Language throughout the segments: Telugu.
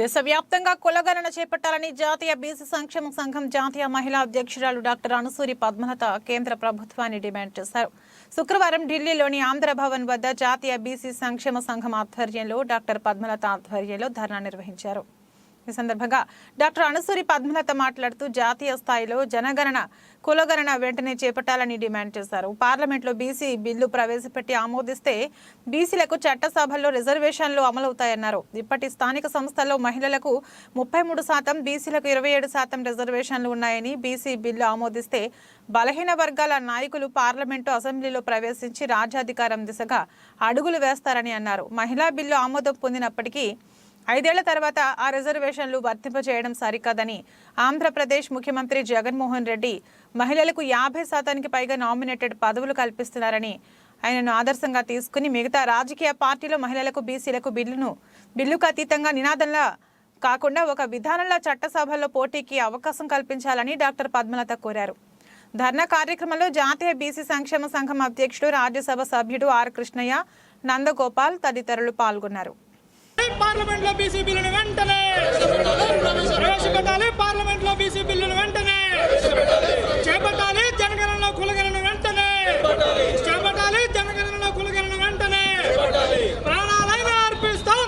దేశవ్యాప్తంగా కులగణన చేపట్టాలని జాతీయ బీసీ సంక్షేమ సంఘం జాతీయ మహిళా అధ్యక్షురాలు డాక్టర్ అనుసూరి పద్మలత కేంద్ర ప్రభుత్వాన్ని డిమాండ్ చేశారు. శుక్రవారం ఢిల్లీలోని ఆంధ్ర భవన్ వద్ద జాతీయ బీసీ సంక్షేమ సంఘం ఆధ్వర్యంలో డాక్టర్ పద్మలత ఆధ్వర్యంలో ధర్నా నిర్వహించారు. ఈ సందర్భంగా డాక్టర్ అనుసూరి పద్మలత మాట్లాడుతూ జాతీయ స్థాయిలో జనగణన కులగణన వెంటనే చేపట్టాలని డిమాండ్ చేశారు. పార్లమెంట్లో బీసీ బిల్లు ప్రవేశపెట్టి ఆమోదిస్తే బీసీలకు చట్టసభల్లో రిజర్వేషన్లు అమలవుతాయన్నారు. ఇప్పటి స్థానిక సంస్థల్లో మహిళలకు ముప్పై మూడు శాతం బీసీలకు ఇరవై ఏడు శాతం రిజర్వేషన్లు ఉన్నాయని బీసీ బిల్లు ఆమోదిస్తే బలహీన వర్గాల నాయకులు పార్లమెంటు అసెంబ్లీలో ప్రవేశించి రాజ్యాధికారం దిశగా అడుగులు వేస్తారని అన్నారు. మహిళా బిల్లు ఆమోదం పొందినప్పటికీ ఐదేళ్ళ తర్వాత ఆ రిజర్వేషన్లు వర్తింపజేయడం సరికాదని ఆంధ్రప్రదేశ్ ముఖ్యమంత్రి జగన్మోహన్ రెడ్డి మహిళలకు యాభై శాతానికి పైగా నామినేటెడ్ పదవులు కల్పిస్తున్నారని ఆయనను ఆదర్శంగా తీసుకుని మిగతా రాజకీయ పార్టీలు మహిళలకు బీసీలకు బిల్లును బిల్లుకు అతీతంగా నినాదంలా కాకుండా ఒక విధానంలో చట్టసభల్లో పోటీకి అవకాశం కల్పించాలని డాక్టర్ పద్మలత కోరారు. ధర్నా కార్యక్రమంలో జాతీయ బీసీ సంక్షేమ సంఘం అధ్యక్షుడు రాజ్యసభ సభ్యుడు ఆర్ కృష్ణయ్య నందగోపాల్ తదితరులు పాల్గొన్నారు. పార్లమెంట్లో బీసీ బిల్లును వెంటనే ప్రవేశపెట్టాలి పార్లమెంట్లో బీసీ బిల్లును వెంటనే చేపట్టాలి. జనగణనలో కులగణన వెంటనే చేపట్టాలి. జనగణనలో కులగణన వెంటనే ప్రాణాలైనా అర్పిస్తాం.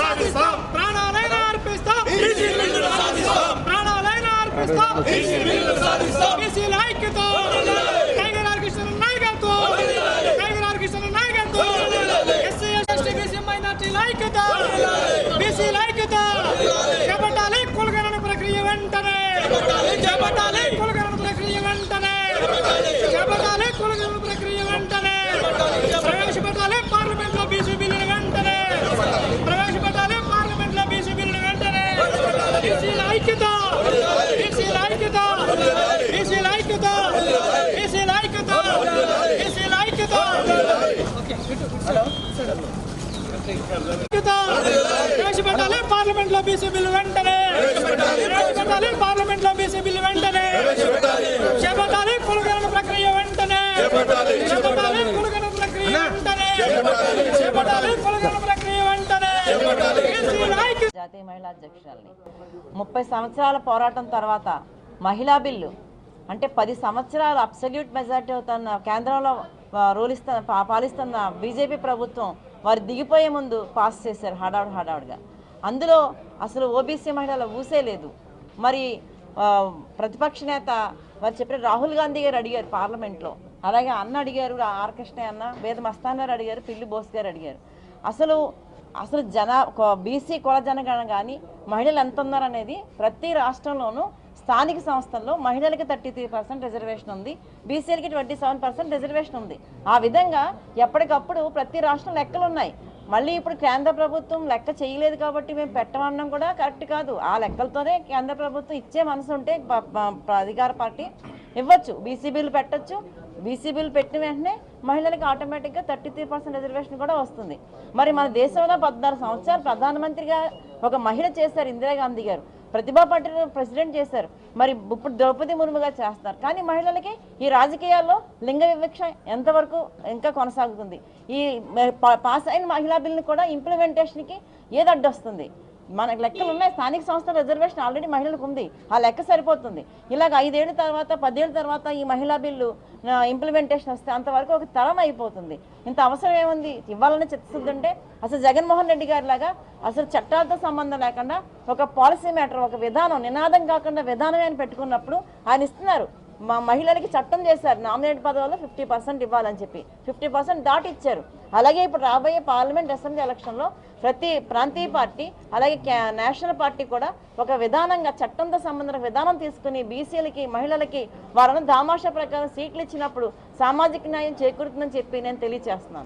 సాధిస్తాం. ప్రాణాలైనా అర్పిస్తాం. ప్రాణాలైనా అర్పిస్తాం. బీసీల ఐక్యత టైగర్ ఆర్కిస్టర్ నాయకత్వం టైగర్ ఆర్కిస్టర్ నాయకత్వం ఎస్సీ ఎస్టీ బీసీ మైనార్టీల ఐక్యత బీసీల ఐక్యత చేపట్టాలి కులగణన ప్రక్రియ వెంటనే చేపట్టాలి కులగణన ప్రక్రియ వెంటనే చేపట్టాలి కులగణన ప్రక్రియ వెంటనే ప్రవేశపెట్టాలి పార్లమెంట్లో బీసీ బిల్లును వెంటనే ప్రవేశపెట్టాలి పార్లమెంట్లో బీసీ బిల్లును వెంటనే బీసీల ఐక్యత బీసీల ఐక్యత బీసీల ఐక్యత బీసీల ఐక్యత బీసీల ఐక్యత ఐక్యత ప్రవేశపెట్టాలి పార్లమెంట్లో బీసీ బిల్లు వెంటనే. ప్రవేశపెట్టాలి పార్లమెంట్లో బీసీ బిల్లు వెంటనే. చేపట్టాలి కులగణన ప్రక్రియ వెంటనే. చేపట్టాలి కులగణన ప్రక్రియ వెంటనే. చేపట్టాలి. కులగణన ప్రక్రియ వెంటనే. బీసీల ఐక్యత జాతీయ మహిళా అధ్యక్షురాలని. ముప్పై సంవత్సరాల పోరాటం తర్వాత మహిళా బిల్లు అంటే పది సంవత్సరాలు అబ్సల్యూట్ మెజార్టీ అవుతున్న కేంద్రంలో ఆ, రూల్ ఇస్తున్న పా- పాలిస్తున్న బీజేపీ ప్రభుత్వం వారు దిగిపోయే ముందు పాస్ చేశారు హడావుడు హడావుడిగా. అందులో అసలు ఓబీసీ మహిళల ఊసే లేదు. మరి ప్రతిపక్ష నేత వారు చెప్పిన రాహుల్ గాంధీ గారు అడిగారు పార్లమెంట్లో. అలాగే అన్న అడిగారు ఆర్ కృష్ణ అన్న వేద మస్తాన్ గారు అడిగారు పిల్లి బోస్ గారు అడిగారు. అసలు అసలు జన బీసీ కుల జనగణ కానీ మహిళలు ఎంత ఉన్నారనేది ప్రతి రాష్ట్రంలోనూ స్థానిక సంస్థల్లో మహిళలకి థర్టీ త్రీ పర్సెంట్ రిజర్వేషన్ ఉంది. బీసీలకి ట్వంటీ సెవెన్ పర్సెంట్ రిజర్వేషన్ ఉంది. ఆ విధంగా ఎప్పటికప్పుడు ప్రతి రాష్ట్రం లెక్కలు ఉన్నాయి మళ్ళీ ఇప్పుడు కేంద్ర ప్రభుత్వం లెక్క చేయలేదు కాబట్టి మేము పెట్టమనడం కూడా కరెక్ట్ కాదు. ఆ లెక్కలతోనే కేంద్ర ప్రభుత్వం ఇచ్చే మనసు ఉంటే అధికార పార్టీ ఇవ్వచ్చు. బీసీ బిల్లు పెట్టచ్చు. బీసీ పెట్టిన వెంటనే మహిళలకు ఆటోమేటిక్గా థర్టీ త్రీ పర్సెంట్ రిజర్వేషన్ కూడా వస్తుంది. మరి మన దేశంలో పద్నాలుగు సంవత్సరాలు ప్రధానమంత్రిగా ఒక మహిళ చేశారు ఇందిరాగాంధీ గారు. ప్రతిభా పాటిల్ ప్రెసిడెంట్ చేశారు. మరి ఇప్పుడు ద్రౌపది ముర్ముగా చేస్తారు కానీ మహిళలకి ఈ రాజకీయాల్లో లింగ వివక్ష ఎంతవరకు ఇంకా కొనసాగుతుంది? ఈ పా- పాస్ అయిన మహిళా బిల్ని కూడా ఇంప్లిమెంటేషన్కి ఏది అడ్డొస్తుంది? మనకు లెక్కలు ఉన్నాయి స్థానిక సంస్థల రిజర్వేషన్ ఆల్రెడీ మహిళలకు ఉంది. ఆ లెక్క సరిపోతుంది. ఇలాగ ఐదేళ్ళ తర్వాత పదేళ్ళ తర్వాత ఈ మహిళా బిల్లు ఇంప్లిమెంటేషన్ వస్తే అంతవరకు ఒక తరం అయిపోతుంది. ఇంత అవసరం ఏముంది? ఇవ్వాలని చిత్తశుద్ధి ఉంటే అసలు జగన్మోహన్ రెడ్డి గారి లాగా అసలు చట్టాలతో సంబంధం లేకుండా ఒక పాలసీ మ్యాటర్ ఒక విధానం నినాదం కాకుండా విధానమే అని పెట్టుకున్నప్పుడు ఆయన ఇస్తున్నారు. మా మహిళలకి చట్టం చేశారు. నామినేట్ పదవుల్లో ఫిఫ్టీ పర్సెంట్ ఇవ్వాలని చెప్పి. ఫిఫ్టీ పర్సెంట్ దాటి ఇచ్చారు అలాగే ఇప్పుడు రాబోయే పార్లమెంట్ అసెంబ్లీ ఎలక్షన్లో ప్రతి ప్రాంతీయ పార్టీ అలాగే నేషనల్ పార్టీ కూడా ఒక విధానంగా చట్టంతో సంబంధించిన విధానం తీసుకుని బీసీలకి మహిళలకి వారన్న దామాషా ప్రకారం సీట్లు ఇచ్చినప్పుడు సామాజిక న్యాయం చేకూరుతుందని చెప్పి నేను తెలియజేస్తున్నాను